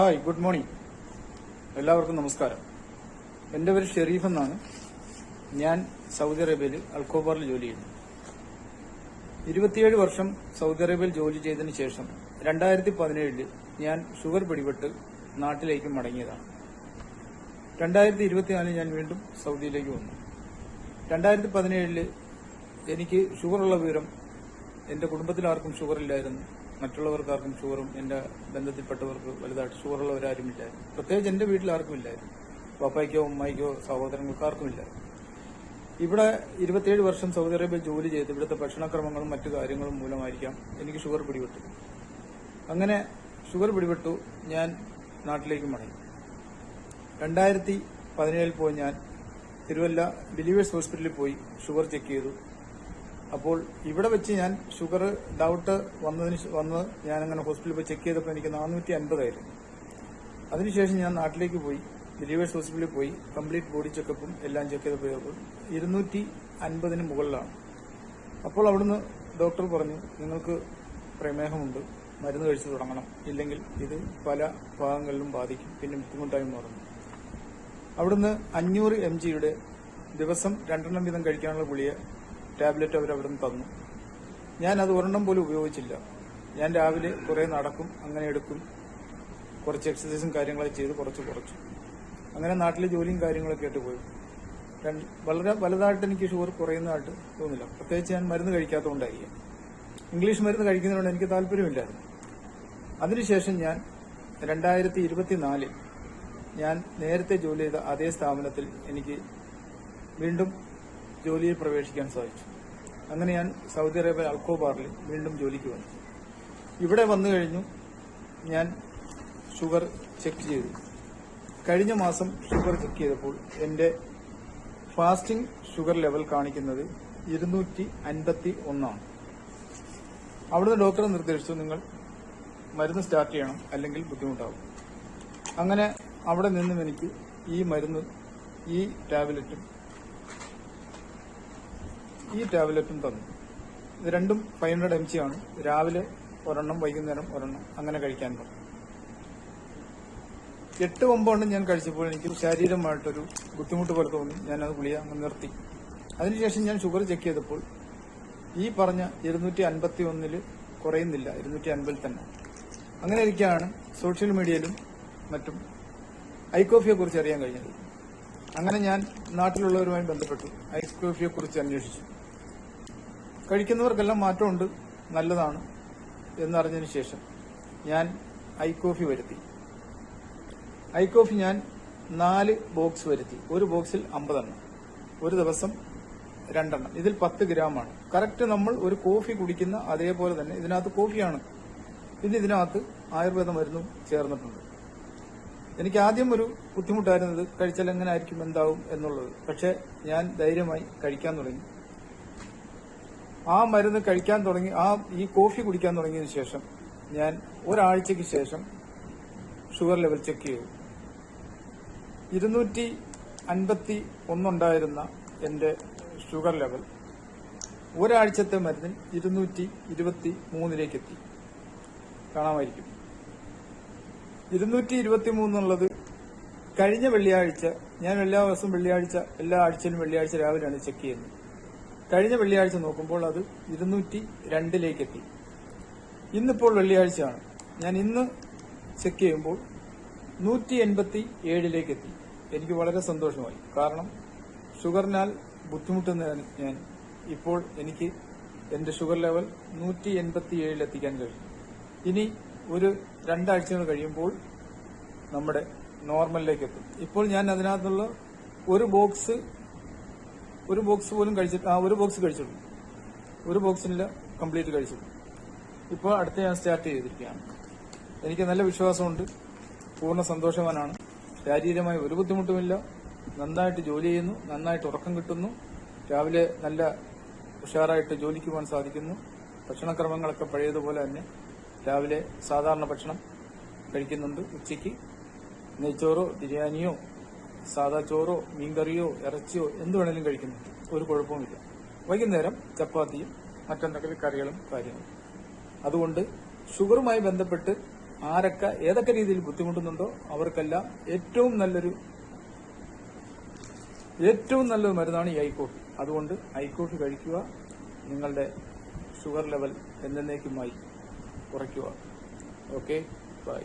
Hi good morning. എല്ലാവർക്കും നമസ്കാരം. എന്റെ പേര് ഷെരീഫ് എന്നാണ്. ഞാൻ സൗദി അറേബ്യയിൽ അൽക്കോബാറിൽ ജോലി ചെയ്യുന്നു. ഇരുപത്തിയേഴ് വർഷം സൗദി അറേബ്യയിൽ ജോലി ചെയ്തതിന് ശേഷം രണ്ടായിരത്തി പതിനേഴിൽ ഞാൻ ഷുഗർ പിടിപെട്ട് നാട്ടിലേക്ക് മടങ്ങിയതാണ്. രണ്ടായിരത്തി ഇരുപത്തിനാലിൽ ഞാൻ വീണ്ടും സൗദിയിലേക്ക് വന്നു. രണ്ടായിരത്തി പതിനേഴിൽ എനിക്ക് ഷുഗറുള്ള വിവരം എന്റെ കുടുംബത്തിൽ ആർക്കും ഷുഗർ ഇല്ലായിരുന്നു മറ്റുള്ളവർക്കാർക്കും ഷുഗറും എന്റെ ബന്ധത്തിൽപ്പെട്ടവർക്ക് വലുതായിട്ട് ഷുഗറുള്ളവരാരും ഇല്ലായിരുന്നു പ്രത്യേകിച്ച് എന്റെ വീട്ടിൽ ആർക്കും ഇല്ലായിരുന്നു പപ്പായ്ക്കോ ഉമ്മയ്ക്കോ സഹോദരങ്ങൾക്കോ ആർക്കും ഇല്ലായിരുന്നു ഇവിടെ ഇരുപത്തിയേഴ് വർഷം സൗദി അറേബ്യയിൽ ജോലി ചെയ്ത് ഇവിടുത്തെ ഭക്ഷണക്രമങ്ങളും മറ്റു കാര്യങ്ങളും മൂലമായിരിക്കാം എനിക്ക് ഷുഗർ പിടിപെട്ടു അങ്ങനെ ഷുഗർ പിടിപെട്ടു ഞാൻ നാട്ടിലേക്ക് മടങ്ങി. രണ്ടായിരത്തി പതിനേഴിൽ പോയി ഞാൻ തിരുവല്ല ബിലീവേഴ്സ് ഹോസ്പിറ്റലിൽ പോയി ഷുഗർ ചെക്ക് ചെയ്തു. അപ്പോൾ ഇവിടെ വെച്ച് ഞാൻ ഷുഗർ ഡൗട്ട് വന്നതിന് വന്ന് ഞാൻ അങ്ങനെ ഹോസ്പിറ്റലിൽ പോയി ചെക്ക് ചെയ്തപ്പോൾ എനിക്ക് നാനൂറ്റി അൻപതായിരുന്നു അതിനുശേഷം ഞാൻ നാട്ടിലേക്ക് പോയി ബിലീവേഴ്സ് ഹോസ്പിറ്റലിൽ പോയി കംപ്ലീറ്റ് ബോഡി ചെക്കപ്പും എല്ലാം ചെക്ക് ചെയ്തപ്പോൾ ഇരുന്നൂറ്റി അൻപതിന് മുകളിലാണ്. അപ്പോൾ അവിടുന്ന് ഡോക്ടർ പറഞ്ഞു നിങ്ങൾക്ക് പ്രമേഹമുണ്ട് മരുന്ന് കഴിച്ചു തുടങ്ങണം. ഇല്ലെങ്കിൽ ഇത് പല ഭാഗങ്ങളിലും ബാധിക്കും. പിന്നെ ബുദ്ധിമുട്ടായി മാറുന്നു അവിടുന്ന് അഞ്ഞൂറ് എം ജിയുടെ ദിവസം രണ്ടെണ്ണം വീതം കഴിക്കാനുള്ള ഗുളിക ടാബ്ലറ്റ് അവർ നിന്ന് തന്നു. ഞാൻ അത് ഒരെണ്ണം പോലും ഉപയോഗിച്ചില്ല. ഞാൻ രാവിലെ കുറെ നടക്കും അങ്ങനെ എടുക്കും. കുറച്ച് എക്സസൈസും കാര്യങ്ങളൊക്കെ ചെയ്ത് കുറച്ച് കുറച്ചു. അങ്ങനെ നാട്ടിലെ ജോലിയും കാര്യങ്ങളൊക്കെ ആയിട്ട് പോയി. വളരെ വലുതായിട്ട് എനിക്ക് ഷുഗർ കുറയുന്നതായിട്ട് തോന്നില്ല. പ്രത്യേകിച്ച് ഞാൻ മരുന്ന് കഴിക്കാത്തതുകൊണ്ടായിരിക്കും. ഇംഗ്ലീഷ് മരുന്ന് കഴിക്കുന്നതിനോട് എനിക്ക് താല്പര്യമില്ലായിരുന്നു. അതിനുശേഷം ഞാൻ രണ്ടായിരത്തി ഇരുപത്തിനാലിൽ ഞാൻ നേരത്തെ ജോലി ചെയ്ത അതേ സ്ഥാപനത്തിൽ എനിക്ക് വീണ്ടും ജോലിയിൽ പ്രവേശിക്കാൻ സാധിച്ചു. അങ്ങനെ ഞാൻ സൗദി അറേബ്യ അൽക്കോബാറിൽ വീണ്ടും ജോലിക്ക് വന്നു. ഇവിടെ വന്നു കഴിഞ്ഞു ഞാൻ ഷുഗർ ചെക്ക് ചെയ്തു. കഴിഞ്ഞ മാസം ഷുഗർ ചെക്ക് ചെയ്തപ്പോൾ എന്റെ ഫാസ്റ്റിംഗ് ഷുഗർ ലെവൽ കാണിക്കുന്നത് ഇരുന്നൂറ്റി അൻപത്തി ഒന്നാണ് അവിടുന്ന് ഡോക്ടർ നിർദ്ദേശിച്ചു നിങ്ങൾ മരുന്ന് സ്റ്റാർട്ട് ചെയ്യണം അല്ലെങ്കിൽ ബുദ്ധിമുട്ടാവും. അങ്ങനെ അവിടെ നിന്നും എനിക്ക് ഈ മരുന്ന് ഈ ടാബ്ലറ്റും ഈ ടാബ്ലറ്റും തന്നു. ഇത് രണ്ടും ഫൈവ് ഹൺഡ്രഡ് എം ജി ആണ്. രാവിലെ ഒരെണ്ണം വൈകുന്നേരം ഒരെണ്ണം അങ്ങനെ കഴിക്കാൻ പറഞ്ഞു എട്ട് ഒമ്പതെണ്ണം ഞാൻ കഴിച്ചപ്പോൾ എനിക്ക് ശാരീരികമായിട്ടൊരു ബുദ്ധിമുട്ട് പോലെ തോന്നി. ഞാനത് ഗുളിക നിർത്തി. അതിനുശേഷം ഞാൻ ഷുഗർ ചെക്ക് ചെയ്തപ്പോൾ ഈ പറഞ്ഞ ഇരുന്നൂറ്റി അൻപത്തി ഒന്നിൽ കുറയുന്നില്ല. ഇരുന്നൂറ്റി അൻപതിൽ തന്നെ. അങ്ങനെ ഇരിക്കുകയാണ് സോഷ്യൽ മീഡിയയിലും മറ്റും ഐക്കോഫിയെ കുറിച്ച് അറിയാൻ കഴിഞ്ഞത്. അങ്ങനെ ഞാൻ നാട്ടിലുള്ളവരുമായി ബന്ധപ്പെട്ടു. ഐസ് കോഫിയെ കുറിച്ച് അന്വേഷിച്ചു. കഴിക്കുന്നവർക്കെല്ലാം മാറ്റമുണ്ട്. നല്ലതാണ് എന്നറിഞ്ഞതിന് ശേഷം ഞാൻ ഐ കോഫി വരുത്തി. ഐ കോഫി ഞാൻ നാല് ബോക്സ് വരുത്തി. ഒരു ബോക്സിൽ അമ്പതെണ്ണം. ഒരു ദിവസം രണ്ടെണ്ണം. ഇതിൽ പത്ത് ഗ്രാമാണ്. കറക്റ്റ് നമ്മൾ ഒരു കോഫി കുടിക്കുന്ന അതേപോലെ തന്നെ ഇതിനകത്ത് കോഫിയാണ്. പിന്നെ ഇതിനകത്ത് ആയുർവേദ മരുന്നും ചേർന്നിട്ടുണ്ട്. എനിക്ക് ആദ്യം ഒരു ബുദ്ധിമുട്ടായിരുന്നത് കഴിച്ചാൽ എങ്ങനെ ആയിരിക്കും എന്താവും എന്നുള്ളത്. പക്ഷെ ഞാൻ ധൈര്യമായി കഴിക്കാൻ തുടങ്ങി. ആ മരുന്ന് കഴിക്കാൻ തുടങ്ങി ആ ഈ കോഫി കുടിക്കാൻ തുടങ്ങിയതിന് ശേഷം ഞാൻ ഒരാഴ്ചയ്ക്ക് ശേഷം ഷുഗർ ലെവൽ ചെക്ക് ചെയ്തു. ഇരുന്നൂറ്റി അൻപത്തി ഒന്നുണ്ടായിരുന്ന എന്റെ ഷുഗർ ലെവൽ ഒരാഴ്ചത്തെ മരുന്നിൽ ഇരുന്നൂറ്റി ഇരുപത്തി മൂന്നിലേക്ക് എത്തി. കാണാമായിരിക്കും. ഇരുന്നൂറ്റി ഇരുപത്തി മൂന്നുള്ളത് കഴിഞ്ഞ വെള്ളിയാഴ്ച ഞാൻ എല്ലാ ദിവസവും വെള്ളിയാഴ്ച എല്ലാ ആഴ്ചയിലും വെള്ളിയാഴ്ച രാവിലെയാണ് ചെക്ക് ചെയ്യുന്നത്. കഴിഞ്ഞ വെള്ളിയാഴ്ച നോക്കുമ്പോൾ അത് ഇരുന്നൂറ്റി രണ്ടിലേക്ക് എത്തി ഇന്നിപ്പോൾ വെള്ളിയാഴ്ചയാണ്. ഞാൻ ഇന്ന് ചെക്ക് ചെയ്യുമ്പോൾ നൂറ്റി എൺപത്തി ഏഴിലേക്ക് എത്തി എനിക്ക് വളരെ സന്തോഷമായി. കാരണം ഷുഗറിനാൽ ബുദ്ധിമുട്ടുന്ന ഞാൻ ഇപ്പോൾ എനിക്ക് എന്റെ ഷുഗർ ലെവൽ നൂറ്റി എൺപത്തി ഏഴിൽ എത്തിക്കാൻ കഴിയും. ഇനി ഒരു രണ്ടാഴ്ചകൾ കഴിയുമ്പോൾ നമ്മുടെ നോർമലിലേക്ക് എത്തും ഇപ്പോൾ ഞാൻ അതിനകത്തുള്ള ഒരു ബോക്സ് ഒരു ബോക്സ് പോലും കഴിച്ചിട്ട് ആ ഒരു ബോക്സ് കഴിച്ചിട്ടു ഒരു ബോക്സിൽ കംപ്ലീറ്റ് കഴിച്ചിട്ടു ഇപ്പോൾ അടുത്ത ഞാൻ സ്റ്റാർട്ട് ചെയ്തിരിക്കുകയാണ്. എനിക്ക് നല്ല വിശ്വാസമുണ്ട്. പൂർണ സന്തോഷവാനാണ്. ശാരീരികമായി ഒരു ബുദ്ധിമുട്ടുമില്ല. നന്നായിട്ട് ജോലി ചെയ്യുന്നു. നന്നായിട്ട് ഉറക്കം കിട്ടുന്നു. രാവിലെ നല്ല ഉഷാറായിട്ട് ജോലിക്ക് പോകാൻ സാധിക്കുന്നു. ഭക്ഷണക്രമങ്ങളൊക്കെ പഴയതുപോലെ തന്നെ. രാവിലെ സാധാരണ ഭക്ഷണം കഴിക്കുന്നുണ്ട് ഉച്ചയ്ക്ക്. നെയ്ച്ചോറോ ബിരിയാണിയോ സാദാ ചോറോ മീൻകറിയോ ഇറച്ചിയോ എന്ത് വേണേലും കഴിക്കുന്നു. ഒരു കുഴപ്പവുമില്ല വൈകുന്നേരം ചപ്പാത്തിയും മറ്റെന്തെങ്കിലും കറികളും കാര്യങ്ങളും. അതുകൊണ്ട് ഷുഗറുമായി ബന്ധപ്പെട്ട് ആരൊക്കെ ഏതൊക്കെ രീതിയിൽ ബുദ്ധിമുട്ടുന്നുണ്ടോ അവർക്കെല്ലാം ഏറ്റവും നല്ലൊരു ഏറ്റവും നല്ലൊരു മരുന്നാണ് ഈ ഐക്കോട്ട് അതുകൊണ്ട് ഐക്കോട്ട് കഴിക്കുക. നിങ്ങളുടെ ഷുഗർ ലെവൽ എന്നേക്കുമായി കുറയ്ക്കുക. ഓക്കെ? ബൈ.